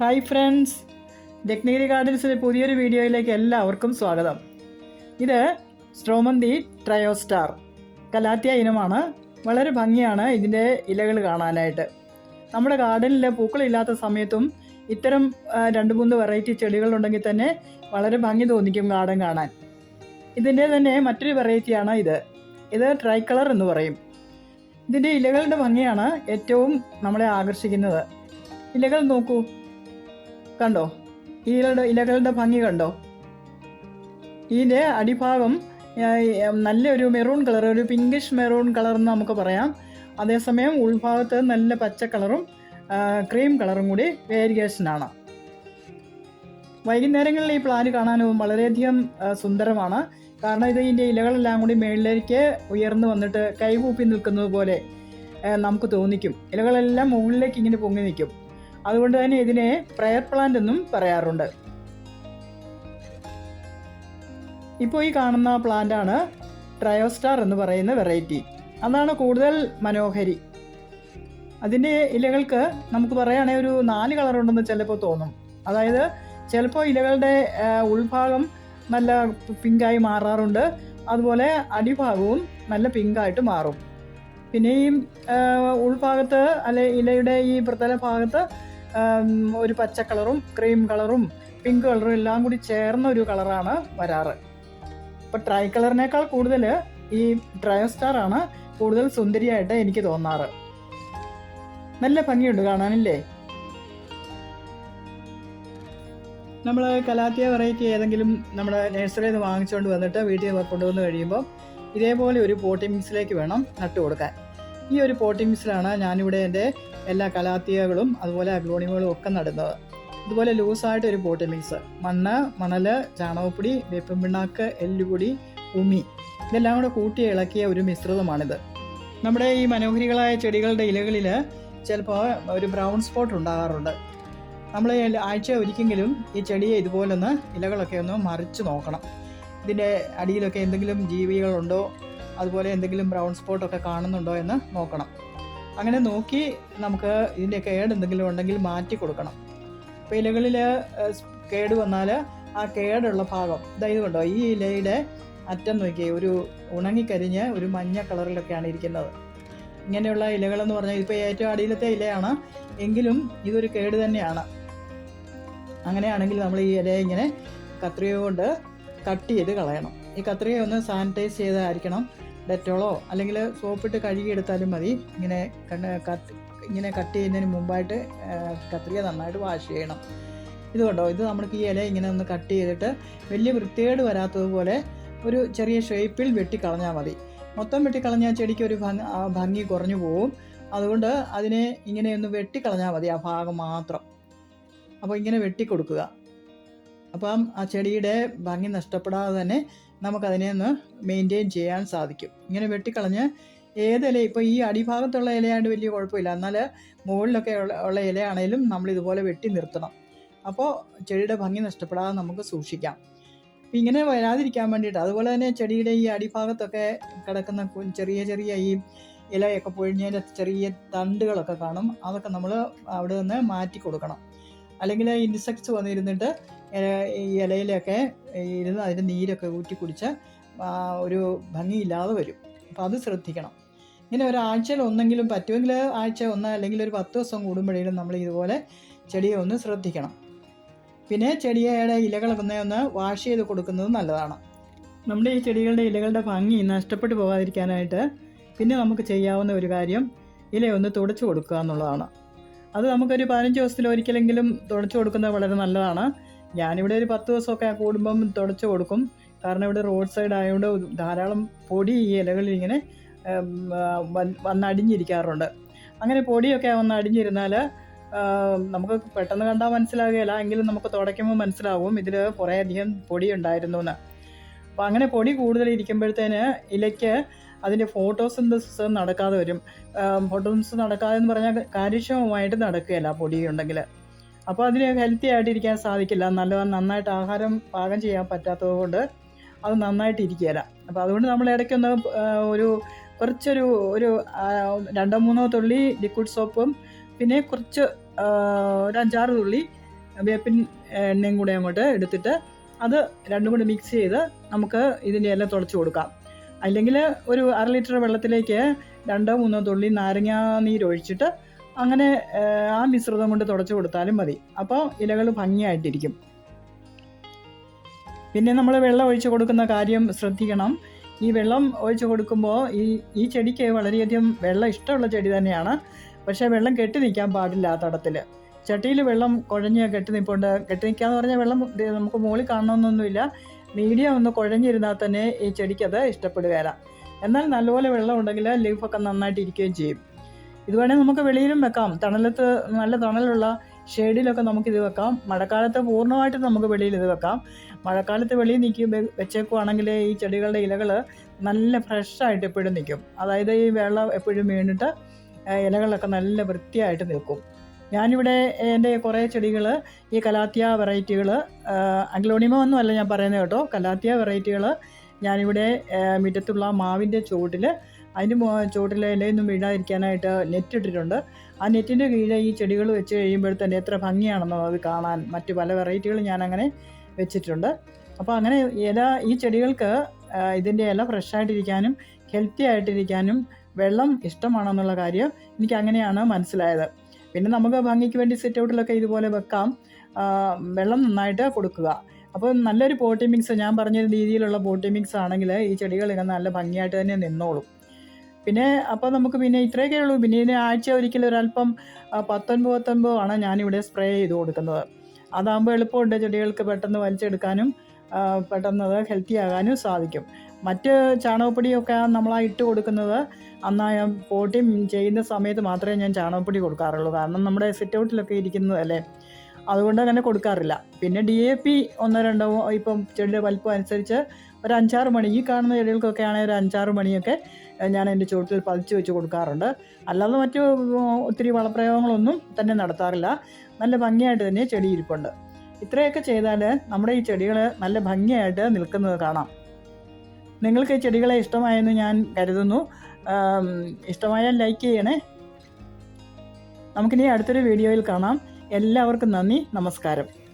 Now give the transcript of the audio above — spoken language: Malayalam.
Hi friends. ജഗ്നഗിരി ഗാർഡൻസിലെ പുതിയൊരു വീഡിയോയിലേക്ക് എല്ലാവർക്കും സ്വാഗതം. ഇത് സ്ട്രോമന്തി ട്രയോസ്റ്റാർ. കലാത്തിയ ഇനമാണ്. വളരെ ഭംഗിയാണ് ഇതിന്റെ ഇലകൾ കാണാനായിട്ട്. നമ്മുടെ ഗാർഡനിൽ പൂക്കളില്ലാത്ത സമയത്തും ഇത്തരം രണ്ട് മൂന്ന് വെറൈറ്റി ചെടികളുണ്ടെങ്കിൽ തന്നെ വളരെ ഭംഗി തോന്നിക്കും ഗാർഡൻ കാണാൻ. ഇതിന്റെ തന്നെ മറ്റൊരു വെറൈറ്റിയാണ് ഇത്. ഇത് ട്രൈ കളർ എന്ന് പറയും. ഇതിന്റെ ഇലകളുടെ ഭംഗിയാണ് ഏറ്റവും നമ്മളെ ആകർഷിക്കുന്നത്. ഇലകൾ നോക്കൂ. കണ്ടോ? ഇലയുടെ ഇലകളുടെ ഭംഗി കണ്ടോ? ഇതിന്റെ അടിഭാഗം നല്ലൊരു മെറൂൺ കളർ ഒരു പിങ്കിഷ് മെറൂൺ കളർ എന്ന് നമുക്ക് പറയാം. അതേസമയം ഉൾഭാഗത്ത് നല്ല പച്ച കളറും ക്രീം കളറും കൂടി വേരിയേഷനാണ് വൈകുന്നേരങ്ങളിൽ ഈ പ്ലാന്റ് കാണാനും വളരെയധികം സുന്ദരമാണ്. കാരണം ഇത് ഇതിന്റെ ഇലകളെല്ലാം കൂടി മേളിലേക്ക് ഉയർന്നു വന്നിട്ട് കൈകൂപ്പി നിൽക്കുന്നത് പോലെ നമുക്ക് തോന്നിക്കും. ഇലകളെല്ലാം മുകളിലേക്ക് ഇങ്ങനെ പൊങ്ങി നിൽക്കും. അതുകൊണ്ട് തന്നെ ഇതിനെ പ്രയർ പ്ലാന്റ് എന്നും പറയാറുണ്ട്. ഇപ്പോൾ ഈ കാണുന്ന പ്ലാന്റാണ് ട്രയോസ്റ്റാർ എന്ന് പറയുന്ന വെറൈറ്റി അതാണ് കൂടുതൽ മനോഹരി. അതിന്റെ ഇലകൾക്ക് നമുക്ക് പറയുകയാണെങ്കിൽ ഒരു നാല് കളറുണ്ടെന്ന് ചിലപ്പോൾ തോന്നും. അതായത് ചിലപ്പോൾ ഇലകളുടെ ഉൾഭാഗം നല്ല പിങ്കായി മാറാറുണ്ട്. അതുപോലെ അടിഭാഗവും നല്ല പിങ്കായിട്ട് മാറും. പിന്നെ ഉൾഭാഗത്ത് അല്ലെ ഇലയുടെ ഈ പ്രതല ഭാഗത്ത് ഒരു പച്ച കളറും ക്രീം കളറും പിങ്ക് കളറും എല്ലാം കൂടി ചേർന്ന ഒരു കളറാണ് വരാറ്. അപ്പോൾ ട്രൈ കളറിനേക്കാൾ കൂടുതൽ ഈ ട്രയോസ്റ്റാർ ആണ് കൂടുതൽ സുന്ദരിയായിട്ട് എനിക്ക് തോന്നാറ്. നല്ല ഭംഗിയുണ്ട് കാണാനില്ലേ? നമ്മൾ കലാത്തിയ വെറൈറ്റി ഏതെങ്കിലും നമ്മുടെ നഴ്സറിയിൽ നിന്ന് വാങ്ങിച്ചുകൊണ്ട് വന്നിട്ട് വീട്ടിൽ കൊണ്ടുവന്ന് കഴിയുമ്പോൾ ഇതേപോലെ ഒരു പോട്ടി മിക്സിലേക്ക് വേണം നട്ടു കൊടുക്കാൻ ഈ ഒരു പോട്ടി മിക്സിലാണ് ഞാനിവിടെ എന്റെ എല്ലാ കലാത്തിയകളും അതുപോലെ അഗ്ലോണിമുകളും ഒക്കെ നടുന്നത്. ഇതുപോലെ ലൂസായിട്ട് ഒരു പോട്ടി മിക്സ് മണ്ണ് മണൽ ചാണകപ്പൊടി വേപ്പും പിണ്ണാക്ക് എല്ലുപൊടി ഉമി ഇതെല്ലാം കൂടെ കൂട്ടി ഇളക്കിയ ഒരു മിശ്രിതമാണിത്. നമ്മുടെ ഈ മനോഹരികളായ ചെടികളുടെ ഇലകളിൽ ചിലപ്പോൾ ഒരു ബ്രൗൺ സ്പോട്ട് ഉണ്ടാകാറുണ്ട്. നമ്മൾ ആഴ്ച ഒരിക്കലെങ്കിലും ഈ ചെടിയെ ഇതുപോലൊന്ന് ഇലകളൊക്കെ ഒന്ന് മറിച്ച് നോക്കണം. ഇതിന്റെ അടിയിലൊക്കെ എന്തെങ്കിലും ജീവികളുണ്ടോ? അതുപോലെ എന്തെങ്കിലും ബ്രൗൺ സ്പോട്ടൊക്കെ കാണുന്നുണ്ടോ എന്ന് നോക്കണം. അങ്ങനെ നോക്കി നമുക്ക് ഇതിന്റെ കേട് എന്തെങ്കിലും ഉണ്ടെങ്കിൽ മാറ്റി കൊടുക്കണം. അപ്പോൾ ഇലകളിൽ കേട് വന്നാൽ ആ കേടുള്ള ഭാഗം ഇതായത് കൊണ്ടോ ഈ ഇലയുടെ അറ്റം നോക്കിയേ ഒരു ഉണങ്ങിക്കരിഞ്ഞ് ഒരു മഞ്ഞ കളറിലൊക്കെയാണ് ഇരിക്കുന്നത്. ഇങ്ങനെയുള്ള ഇലകളെന്ന് പറഞ്ഞാൽ ഇപ്പോൾ ഏറ്റവും അടിയിലത്തെ ഇലയാണ് എങ്കിലും ഇതൊരു കേട് തന്നെയാണ്. അങ്ങനെയാണെങ്കിൽ നമ്മൾ ഈ ഇലയെ ഇങ്ങനെ കത്രിക കൊണ്ട് കട്ട് ചെയ്ത് കളയണം. ഈ കത്രിക ഒന്ന് സാനിറ്റൈസ് ചെയ്തായിരിക്കണം. ഡെറ്റോളോ അല്ലെങ്കിൽ സോപ്പിട്ട് കഴുകിയെടുത്താലും മതി. ഇങ്ങനെ ഇങ്ങനെ കട്ട് ചെയ്യുന്നതിന് മുമ്പായിട്ട് കത്രിക നന്നായിട്ട് വാഷ് ചെയ്യണം. ഇത് കണ്ടോ? ഇത് നമ്മൾക്ക് ഈ ഇല ഇങ്ങനെ ഒന്ന് കട്ട് ചെയ്തിട്ട് വലിയ വൃത്തികേട് വരാത്തതുപോലെ ഒരു ചെറിയ ഷേപ്പിൽ വെട്ടിക്കളഞ്ഞാൽ മതി. മൊത്തം വെട്ടിക്കളഞ്ഞാൽ ചെടിക്ക് ഒരു ഭംഗി കുറഞ്ഞു പോവും. അതുകൊണ്ട് അതിനെ ഇങ്ങനെ ഒന്ന് വെട്ടിക്കളഞ്ഞാൽ മതി ആ ഭാഗം മാത്രം. അപ്പോൾ ഇങ്ങനെ വെട്ടിക്കൊടുക്കുക. അപ്പം ആ ചെടിയുടെ ഭംഗി നഷ്ടപ്പെടാതെ തന്നെ നമുക്കതിനെ ഒന്ന് മെയിന്റെയിൻ ചെയ്യാൻ സാധിക്കും. ഇങ്ങനെ വെട്ടിക്കളഞ്ഞ് ഏത് ഇല ഇപ്പോൾ ഈ അടിഭാഗത്തുള്ള ഇലയാണ്ട് വലിയ കുഴപ്പമില്ല. എന്നാൽ മുകളിലൊക്കെ ഉള്ള ഇലയാണേലും നമ്മൾ ഇതുപോലെ വെട്ടി നിർത്തണം. അപ്പോൾ ചെടിയുടെ ഭംഗി നഷ്ടപ്പെടാതെ നമുക്ക് സൂക്ഷിക്കാം. അപ്പം ഇങ്ങനെ വരാതിരിക്കാൻ വേണ്ടിയിട്ട് അതുപോലെ തന്നെ ചെടിയുടെ ഈ അടിഭാഗത്തൊക്കെ കിടക്കുന്ന ചെറിയ ചെറിയ ഈ ഇലയൊക്കെ പൊഴിഞ്ഞതിന്റെ ചെറിയ തണ്ടുകളൊക്കെ കാണും. അതൊക്കെ നമ്മൾ അവിടെ നിന്ന് മാറ്റി കൊടുക്കണം. അല്ലെങ്കിൽ ഇൻസെക്ട്സ് വന്നിരുന്നിട്ട് ഇല- ഈ ഇലയിലൊക്കെ ഇരുന്ന് അതിന്റെ നീരൊക്കെ ഊറ്റി കുടിച്ച് ഒരു ഭംഗിയില്ലാതെ വരും. അപ്പോൾ അത് ശ്രദ്ധിക്കണം. ഇങ്ങനെ ഒരാഴ്ചയിൽ ഒന്നെങ്കിലും പറ്റുമെങ്കിൽ ആഴ്ച ഒന്ന് അല്ലെങ്കിൽ ഒരു പത്ത് ദിവസം കൂടുമ്പോഴേലും നമ്മൾ ഇതുപോലെ ചെടിയെ ഒന്ന് ശ്രദ്ധിക്കണം. പിന്നെ ചെടിയുടെ ഇലകളൊക്കെ ഒന്ന് വാഷ് ചെയ്ത് കൊടുക്കുന്നത് നല്ലതാണ്. നമ്മുടെ ഈ ചെടികളുടെ ഇലകളുടെ ഭംഗി നഷ്ടപ്പെട്ടു പോകാതിരിക്കാനായിട്ട് പിന്നെ നമുക്ക് ചെയ്യാവുന്ന ഒരു കാര്യം ഇലയൊന്ന് തുടച്ചു കൊടുക്കുക എന്നുള്ളതാണ്. അത് നമുക്കൊരു പതിനഞ്ച് ദിവസത്തിൽ ഒരിക്കലെങ്കിലും തുടച്ചു കൊടുക്കുന്നത് വളരെ നല്ലതാണ്. ഞാനിവിടെ ഒരു പത്ത് ദിവസമൊക്കെ കൂടുമ്പം തുടച്ചു കൊടുക്കും. കാരണം ഇവിടെ റോഡ് സൈഡ് ആയതുകൊണ്ട് ധാരാളം പൊടി ഈ ഇലകളിൽ ഇങ്ങനെ വന്ന് വന്നടിഞ്ഞിരിക്കാറുണ്ട്. അങ്ങനെ പൊടിയൊക്കെ വന്ന് അടിഞ്ഞിരുന്നാൽ നമുക്ക് പെട്ടെന്ന് കണ്ടാൽ മനസ്സിലാകുകയില്ല. എങ്കിലും നമുക്ക് തുടയ്ക്കുമ്പോൾ മനസ്സിലാവും ഇതിൽ കുറേ അധികം പൊടി ഉണ്ടായിരുന്നു എന്ന് അപ്പോൾ അങ്ങനെ പൊടി കൂടുതൽ ഇരിക്കുമ്പോഴത്തേന് ഇലയ്ക്ക് അതിന്റെ ഫോട്ടോസിന്തസിസ് നടക്കാതെ വരും. ഫോട്ടോസിന്തസിസ് നടക്കാതെ എന്ന് പറഞ്ഞാൽ കാര്യക്ഷമമായിട്ട് നടക്കുകയില്ല പൊടി ഉണ്ടെങ്കിൽ അപ്പോൾ അതിന് ഹെൽത്തി ആയിട്ടിരിക്കാൻ സാധിക്കില്ല. നല്ല നന്നായിട്ട് ആഹാരം പാകം ചെയ്യാൻ പറ്റാത്തത് കൊണ്ട് അത് നന്നായിട്ട് ഇരിക്കുകയില്ല. അപ്പോൾ അതുകൊണ്ട് നമ്മൾ ഇടയ്ക്കൊന്ന് ഒരു കുറച്ചൊരു ഒരു രണ്ടോ മൂന്നോ തുള്ളി ലിക്വിഡ് സോപ്പും പിന്നെ കുറച്ച് ഒരു അഞ്ചാറ് തുള്ളി വേപ്പിൻ എണ്ണയും കൂടെ അങ്ങോട്ട് എടുത്തിട്ട് അത് രണ്ടും കൂടി മിക്സ് ചെയ്ത് നമുക്ക് ഇതിന്റെ എല്ലാം തുളച്ച് കൊടുക്കാം. അല്ലെങ്കിൽ ഒരു അര ലിറ്റർ വെള്ളത്തിലേക്ക് രണ്ടോ മൂന്നോ തുള്ളി നാരങ്ങാ നീരൊഴിച്ചിട്ട് അങ്ങനെ ആ മിശ്രിതം കൊണ്ട് തുടച്ചു കൊടുത്താലും മതി. അപ്പോൾ ഇലകൾ ഭംഗിയായിട്ടിരിക്കും. പിന്നെ നമ്മൾ വെള്ളം ഒഴിച്ചു കൊടുക്കുന്ന കാര്യം ശ്രദ്ധിക്കണം. ഈ വെള്ളം ഒഴിച്ചു കൊടുക്കുമ്പോൾ ഈ ഈ ചെടിക്ക് വളരെയധികം വെള്ളം ഇഷ്ടമുള്ള ചെടി തന്നെയാണ്. പക്ഷേ വെള്ളം കെട്ടി നിൽക്കാൻ പാടില്ല ആ തടത്തിൽ ചട്ടിയിൽ വെള്ളം കുഴഞ്ഞ് കെട്ടി നിൽപ്പുണ്ട് കെട്ടി നിൽക്കുക എന്ന് പറഞ്ഞാൽ വെള്ളം നമുക്ക് മുകളിൽ കാണണമെന്നൊന്നുമില്ല മീഡിയം ഒന്ന് കുഴഞ്ഞിരുന്നാൽ തന്നെ ഈ ചെടിക്കത് ഇഷ്ടപ്പെടുകയില്ല എന്നാൽ നല്ലപോലെ വെള്ളം ഉണ്ടെങ്കിൽ ലീഫൊക്കെ നന്നായിട്ട് ഇരിക്കുകയും ചെയ്യും. ഇത് വേണേൽ നമുക്ക് വെളിയിലും വെക്കാം. തണലത്ത് നല്ല തണലുള്ള ഷെയ്ഡിലൊക്കെ നമുക്കിത് വെക്കാം. മഴക്കാലത്ത് പൂർണമായിട്ട് നമുക്ക് വെളിയിൽ ഇത് വെക്കാം. മഴക്കാലത്ത് വെളിയിൽ നിൽക്കും വെച്ചേക്കുവാണെങ്കിൽ ഈ ചെടികളുടെ ഇലകൾ നല്ല ഫ്രഷായിട്ട് എപ്പോഴും നിൽക്കും. അതായത് ഈ വെള്ളം എപ്പോഴും വീണിട്ട് ഇലകളൊക്കെ നല്ല വൃത്തിയായിട്ട് നിൽക്കും. ഞാനിവിടെ എന്റെ കുറേ ചെടികൾ ഈ കലാത്തിയ വെറൈറ്റികൾ അഗ്ലോണിമോ ഒന്നും അല്ല ഞാൻ പറയുന്നത് കേട്ടോ. കലാത്തിയ വെറൈറ്റികൾ ഞാനിവിടെ മുറ്റത്തുള്ള മാവിന്റെ ചുവട്ടിൽ അതിന്റെ ചുവട്ടിൽ ഇലയൊന്നും വീഴാതിരിക്കാനായിട്ട് നെറ്റ് ഇട്ടിട്ടുണ്ട്. ആ നെറ്റിന്റെ കീഴെ ഈ ചെടികൾ വെച്ച് കഴിയുമ്പോഴത്തേന് എത്ര ഭംഗിയാണെന്നോ അത് കാണാൻ മറ്റ് പല വെറൈറ്റികൾ ഞാൻ അങ്ങനെ വെച്ചിട്ടുണ്ട്. അപ്പോൾ അങ്ങനെ ഇല ഈ ചെടികൾക്ക് ഇതിന്റെ ഇല ഫ്രഷായിട്ടിരിക്കാനും ഹെൽത്തി ആയിട്ടിരിക്കാനും വെള്ളം ഇഷ്ടമാണെന്നുള്ള കാര്യം എനിക്ക് അങ്ങനെയാണ് മനസ്സിലായത്. പിന്നെ നമുക്ക് ഭംഗിക്ക് വേണ്ടി സിറ്റ് ഔട്ടിലൊക്കെ ഇതുപോലെ വെക്കാം. വെള്ളം നന്നായിട്ട് കൊടുക്കുക. അപ്പോൾ നല്ലൊരു പോട്ടി മിക്സ് ഞാൻ പറഞ്ഞ രീതിയിലുള്ള പോട്ടി മിക്സ് ആണെങ്കിൽ ഈ ചെടികൾ ഇങ്ങനെ നല്ല ഭംഗിയായിട്ട് തന്നെ നിന്നോളും. പിന്നെ അപ്പോൾ നമുക്ക് പിന്നെ ഇത്രയൊക്കെ ഉള്ളൂ. പിന്നെ ഇതിന് ആഴ്ച ഒരിക്കലും ഒരല്പം പത്തൊൻപത് പത്തൊൻപത് ആണ് ഞാനിവിടെ സ്പ്രേ ചെയ്ത് കൊടുക്കുന്നത്. അതാകുമ്പോൾ എളുപ്പമുണ്ട് ചെടികൾക്ക് പെട്ടെന്ന് വലിച്ചെടുക്കാനും പെട്ടെന്ന് അത് ഹെൽത്തി ആകാനും സാധിക്കും. മറ്റ് ചാണകപ്പൊടിയൊക്കെ നമ്മളാ ഇട്ട് കൊടുക്കുന്നത് അന്ന് പോട്ടി ചെയ്യുന്ന സമയത്ത് മാത്രമേ ഞാൻ ചാണകപ്പൊടി കൊടുക്കാറുള്ളൂ. കാരണം നമ്മുടെ സിറ്റ് ഔട്ടിലൊക്കെ ഇരിക്കുന്നതല്ലേ അതുകൊണ്ട് അങ്ങനെ കൊടുക്കാറില്ല. പിന്നെ ഡി എ പി ഒന്നോ രണ്ടോ ഇപ്പം ചെടിയുടെ വലിപ്പം അനുസരിച്ച് ഒരു അഞ്ചാറ് മണി ഈ കാണുന്ന ചെടികൾക്കൊക്കെ ആണെങ്കിൽ ഒരു അഞ്ചാറ് മണിയൊക്കെ ഞാൻ എന്റെ ചുവട്ടിൽ പതിച്ച് വെച്ച് കൊടുക്കാറുണ്ട്. അല്ലാതെ മറ്റു ഒത്തിരി വളപ്രയോഗങ്ങളൊന്നും തന്നെ നടത്താറില്ല. നല്ല ഭംഗിയായിട്ട് തന്നെ ചെടി ഇരിപ്പുണ്ട് ഇത്രയൊക്കെ ചെയ്താൽ നമ്മുടെ ഈ ചെടികൾ നല്ല ഭംഗിയായിട്ട് നിൽക്കുന്നത് കാണാം. നിങ്ങൾക്ക് ഈ ചെടികളെ ഇഷ്ടമായെന്ന് ഞാൻ കരുതുന്നു. ഇഷ്ടമായാൽ ലൈക്ക് ചെയ്യണേ. നമുക്കിനി അടുത്തൊരു വീഡിയോയിൽ കാണാം. എല്ലാവർക്കും നന്ദി നമസ്കാരം.